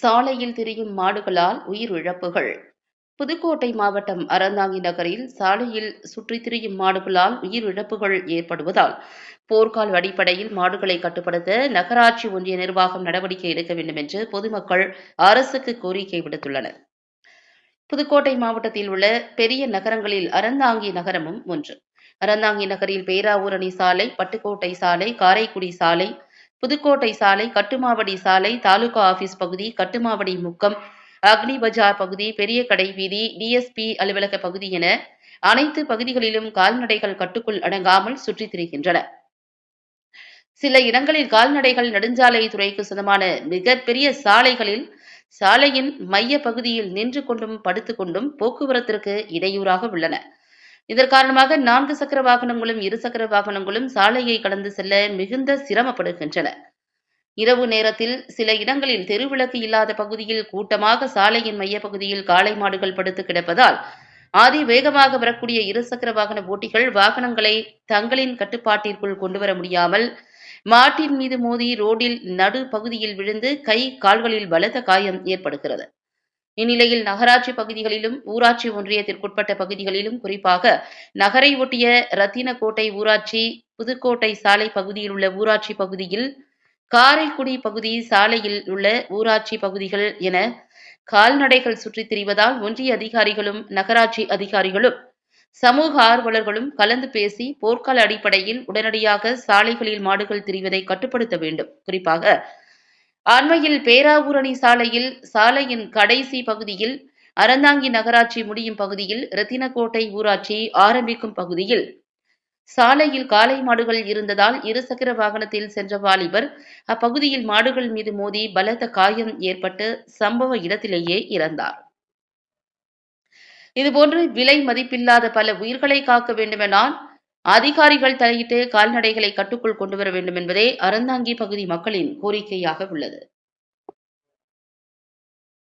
சாலையில் திரியும் மாடுகளால் உயிரிழப்புகள். புதுக்கோட்டை மாவட்டம் அறந்தாங்கி நகரில் சாலையில் சுற்றித் திரியும் மாடுகளால் உயிரிழப்புகள் ஏற்படுவதால் போர்க்கால் அடிப்படையில் மாடுகளை கட்டுப்படுத்த நகராட்சி ஒன்றிய நிர்வாகம் நடவடிக்கை எடுக்க வேண்டும் என்று பொதுமக்கள் அரசுக்கு கோரிக்கை விடுத்துள்ளனர். புதுக்கோட்டை மாவட்டத்தில் உள்ள பெரிய நகரங்களில் அறந்தாங்கி நகரமும் ஒன்று. அறந்தாங்கி நகரில் பேராவூரணி சாலை பட்டுக்கோட்டை சாலை காரைக்குடி சாலை புதுக்கோட்டை சாலை கட்டுமாவடி சாலை தாலுகா ஆபீஸ் பகுதி கட்டுமாவடி முக்கம் அக்னி பஜார் பகுதி பெரிய கடை வீதி டிஎஸ்பி அலுவலக பகுதி என அனைத்து பகுதிகளிலும் கால்நடைகள் கட்டுக்குள் அடங்காமல் சுற்றித் திரிகின்றன. சில இடங்களில் கால்நடைகள் நெடுஞ்சாலை துறைக்கு சொந்தமான மிகப்பெரிய சாலைகளில் சாலையின் மைய பகுதியில் நின்று கொண்டும் படுத்து கொண்டும் போக்குவரத்திற்கு இடையூறாக உள்ளன. இதன் காரணமாக நான்கு சக்கர வாகனங்களும் இருசக்கர வாகனங்களும் சாலையை கடந்து செல்ல மிகுந்த சிரமப்படுகின்றன. இரவு நேரத்தில் சில இடங்களில் தெருவிளக்கு இல்லாத பகுதியில் கூட்டமாக சாலையின் மையப்பகுதியில் காளை மாடுகள் படுத்து கிடப்பதால் ஆதி வேகமாக வரக்கூடிய இருசக்கர வாகன ஓட்டிகள் வாகனங்களை தங்களின் கட்டுப்பாட்டிற்குள் கொண்டுவர முடியாமல் மாட்டின் மீது மோதி ரோடில் நடு பகுதியில் விழுந்து கை கால்களில் பலத்த காயம் ஏற்படுகிறது. இந்நிலையில் நகராட்சி பகுதிகளிலும் ஊராட்சி ஒன்றியத்திற்குட்பட்ட பகுதிகளிலும் குறிப்பாக நகரை ஒட்டிய ரத்தினக்கோட்டை ஊராட்சி புதுக்கோட்டை சாலை பகுதியில் உள்ள ஊராட்சி பகுதியில் காரைக்குடி பகுதி சாலையில் உள்ள ஊராட்சி பகுதிகள் என கால்நடைகள் சுற்றித் திரிவதால் ஒன்றிய அதிகாரிகளும் நகராட்சி அதிகாரிகளும் சமூக ஆர்வலர்களும் கலந்து பேசி போர்க்கால அடிப்படையில் உடனடியாக சாலைகளில் மாடுகள் திரிவதை கட்டுப்படுத்த வேண்டும். குறிப்பாக அண்மையில் பேராவூரணி சாலையில் சாலையின் கடைசி பகுதியில் அறந்தாங்கி நகராட்சி முடியும் பகுதியில் ரத்தினக்கோட்டை ஊராட்சி ஆரம்பிக்கும் பகுதியில். சாலையில் காளை மாடுகள் இருந்ததால் இருசக்கர வாகனத்தில் சென்ற வாலிபர் அப்பகுதியில் மாடுகள் மீது மோதி பலத்த காயம் ஏற்பட்டு சம்பவ இடத்திலேயே இறந்தார். இதுபோன்று விலை மதிப்பில்லாத பல உயிர்களை காக்க வேண்டுமெனால் அதிகாரிகள் தலையிட்டு கால்நடைகளை கட்டுக்குள் கொண்டுவர வேண்டும் என்பதே அறந்தாங்கி பகுதி மக்களின் கோரிக்கையாக உள்ளது.